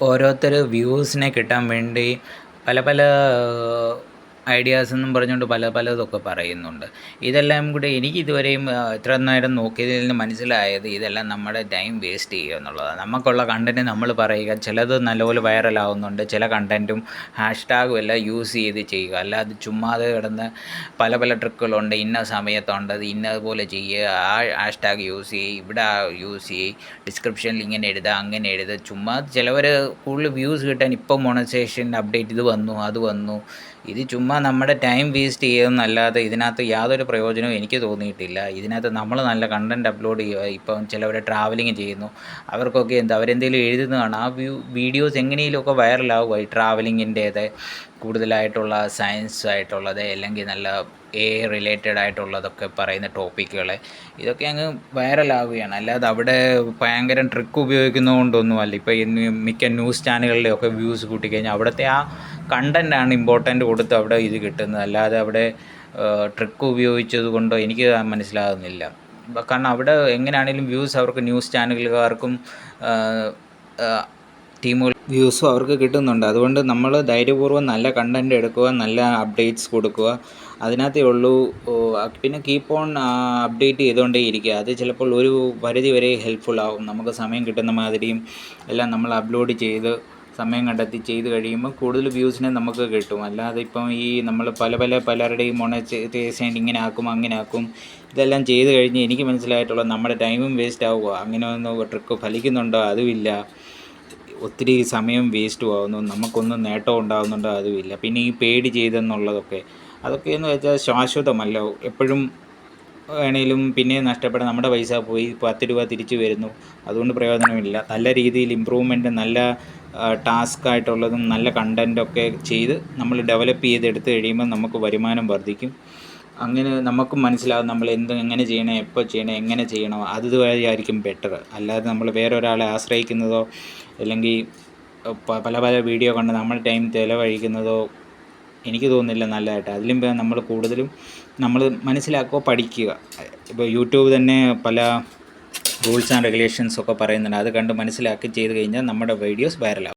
ഓരോരുത്തർ വ്യൂസിനെ കിട്ടാൻ വേണ്ടി പല പല ഐഡിയാസ് എന്നും പറഞ്ഞുകൊണ്ട് പല പലതൊക്കെ പറയുന്നുണ്ട്. ഇതെല്ലാം കൂടി എനിക്ക് ഇതുവരെയും ഇത്ര നേരം നോക്കിയതിൽ നിന്ന് മനസ്സിലായത് ഇതെല്ലാം നമ്മുടെ ടൈം വേസ്റ്റ് ചെയ്യുക എന്നുള്ളതാണ്. നമുക്കുള്ള കണ്ടന്റ് നമ്മൾ പറയുക ചിലത് നല്ലപോലെ വൈറലാവുന്നുണ്ട് ചില കണ്ടന്റും ഹാഷ്ടാഗും എല്ലാം യൂസ് ചെയ്ത് ചെയ്യുക. അല്ലാതെ ചുമ്മാതെ കിടന്ന് പല പല ട്രിക്കുകളുണ്ട് ഇന്ന സമയത്തുണ്ട് അത് ഇന്നതുപോലെ ചെയ്യുക ആ ഹാഷ്ടാഗ് യൂസ് ചെയ്യുക ഇവിടെ യൂസ് ചെയ്യുക ഡിസ്ക്രിപ്ഷനിൽ ഇങ്ങനെ എഴുതുക അങ്ങനെ എഴുതുക ചുമ്മാ ചിലവർ കൂടുതൽ വ്യൂസ് കിട്ടാൻ ഇപ്പോൾ മോണൈസേഷൻ അപ്ഡേറ്റ് ഇത് വന്നു അത് വന്നു. ഇത് ചുമ്മാ നമ്മുടെ ടൈം വേസ്റ്റ് ചെയ്യുമെന്നല്ലാതെ ഇതിനകത്ത് യാതൊരു പ്രയോജനവും എനിക്ക് തോന്നിയിട്ടില്ല. ഇതിനകത്ത് നമ്മൾ നല്ല കണ്ടന്റ് അപ്ലോഡ് ചെയ്യുക. ഇപ്പം ചിലവർ ട്രാവലിംഗ് ചെയ്യുന്നു. അവർക്കൊക്കെ എന്താ അവരെന്തെങ്കിലും എഴുതുന്നതാണ് ആ വ്യൂ വീഡിയോസ് എങ്ങനെയെങ്കിലുമൊക്കെ വൈറലാവുക ഈ ട്രാവലിങ്ങിന്റേത് കൂടുതലായിട്ടുള്ള സയൻസ് ആയിട്ടുള്ളത് അല്ലെങ്കിൽ നല്ല എ റിലേറ്റഡ് ആയിട്ടുള്ളതൊക്കെ പറയുന്ന ടോപ്പിക്കുകൾ ഇതൊക്കെ അങ്ങ് വൈറലാവുകയാണ് അല്ലാതെ അവിടെ ഭയങ്കര ട്രിക്ക് ഉപയോഗിക്കുന്നതുകൊണ്ടൊന്നുമല്ല ഇപ്പോൾ ഇന്ന് മിക്ക ന്യൂസ് ചാനലുകളുടെയൊക്കെ വ്യൂസ് കൂട്ടിക്കഴിഞ്ഞാൽ അവിടുത്തെ ആ കണ്ടന്റാണ് ഇമ്പോർട്ടന്റ് കൊടുത്ത് അവിടെ ഇത് കിട്ടുന്നത്. അല്ലാതെ അവിടെ ട്രിക്ക് ഉപയോഗിച്ചത് കൊണ്ടോ എനിക്ക് മനസ്സിലാകുന്നില്ല കാരണം അവിടെ എങ്ങനെയാണെങ്കിലും വ്യൂസ് അവർക്ക് ന്യൂസ് ചാനലുകാർക്കും ടീമുകൾ വ്യൂസും അവർക്ക് കിട്ടുന്നുണ്ട്. അതുകൊണ്ട് നമ്മൾ ധൈര്യപൂർവം നല്ല കണ്ടന്റ് എടുക്കുക നല്ല അപ്ഡേറ്റ്സ് കൊടുക്കുക. അതിനകത്തേ ഉള്ളൂ. പിന്നെ കീപ്പ് ഓൺ അപ്ഡേറ്റ് ചെയ്തുകൊണ്ടേ ഇരിക്കുക. അത് ചിലപ്പോൾ ഒരു പരിധി വരെ ഹെൽപ്ഫുൾ ആവും. നമുക്ക് സമയം കിട്ടുന്ന മാതിരിയും എല്ലാം നമ്മൾ അപ്ലോഡ് ചെയ്ത് സമയം കണ്ടെത്തി ചെയ്ത് കഴിയുമ്പോൾ കൂടുതൽ വ്യൂസിനെ നമുക്ക് കിട്ടും. അല്ലാതെ ഇപ്പം ഈ നമ്മൾ പല പല പലരുടെയും മോണറ്റൈസേഷൻ ഇങ്ങനെ ആക്കും അങ്ങനെ ആക്കും. ഇതെല്ലാം ചെയ്ത് കഴിഞ്ഞ് എനിക്ക് മനസ്സിലായിട്ടുള്ള നമ്മുടെ ടൈമും വേസ്റ്റ് ആവുക. അങ്ങനെ ഒന്നും ട്രിക്ക് ഫലിക്കുന്നുണ്ടോ? അതുമില്ല. ഒത്തിരി സമയം വേസ്റ്റ് ആവുന്നു നമുക്കൊന്നും നേട്ടം ഉണ്ടാകുന്നുണ്ടോ അതുമില്ല. പിന്നെ ഈ പേടി ചെയ്തെന്നുള്ളതൊക്കെ. അതൊക്കെ എന്ന് വെച്ചാൽ ശാശ്വതമല്ല. എപ്പോഴും വേണേലും പിന്നെ നഷ്ടപ്പെടാൻ നമ്മുടെ പൈസ പോയി പത്ത് രൂപ തിരിച്ചു വരുന്നു. അതുകൊണ്ട് പ്രയോജനമില്ല. നല്ല രീതിയിൽ ഇമ്പ്രൂവ്മെന്റ് നല്ല ടാസ്ക് ആയിട്ടുള്ളതും നല്ല കണ്ടന്റൊക്കെ ചെയ്ത് നമ്മൾ ഡെവലപ്പ് ചെയ്തെടുത്ത് കഴിയുമ്പോൾ നമുക്ക് വരുമാനം വർദ്ധിക്കും. അങ്ങനെ നമുക്കും മനസ്സിലാകും നമ്മൾ എന്ത് എങ്ങനെ ചെയ്യണം എപ്പോൾ ചെയ്യണം എങ്ങനെ ചെയ്യണം അത് വഴിയായിരിക്കും ബെറ്റർ അല്ലാതെ നമ്മൾ വേറെ ഒരാളെ ആശ്രയിക്കുന്നതോ അല്ലെങ്കിൽ പല പല വീഡിയോ കണ്ട് നമ്മൾ ടൈം ചിലവഴിക്കുന്നതോ എനിക്ക് തോന്നുന്നില്ല നല്ലതായിട്ട്. അതിലും നമ്മൾ കൂടുതലും നമ്മൾ മനസ്സിലാക്കുക പഠിക്കുക. ഇപ്പോൾ യൂട്യൂബ് തന്നെ പല റൂൾസ് ആൻഡ് റെഗുലേഷൻസ് ഒക്കെ പറയുന്നുണ്ട്. അത് കണ്ട് മനസ്സിലാക്കി ചെയ്ത് കഴിഞ്ഞാൽ നമ്മുടെ വീഡിയോസ് വൈറലാകും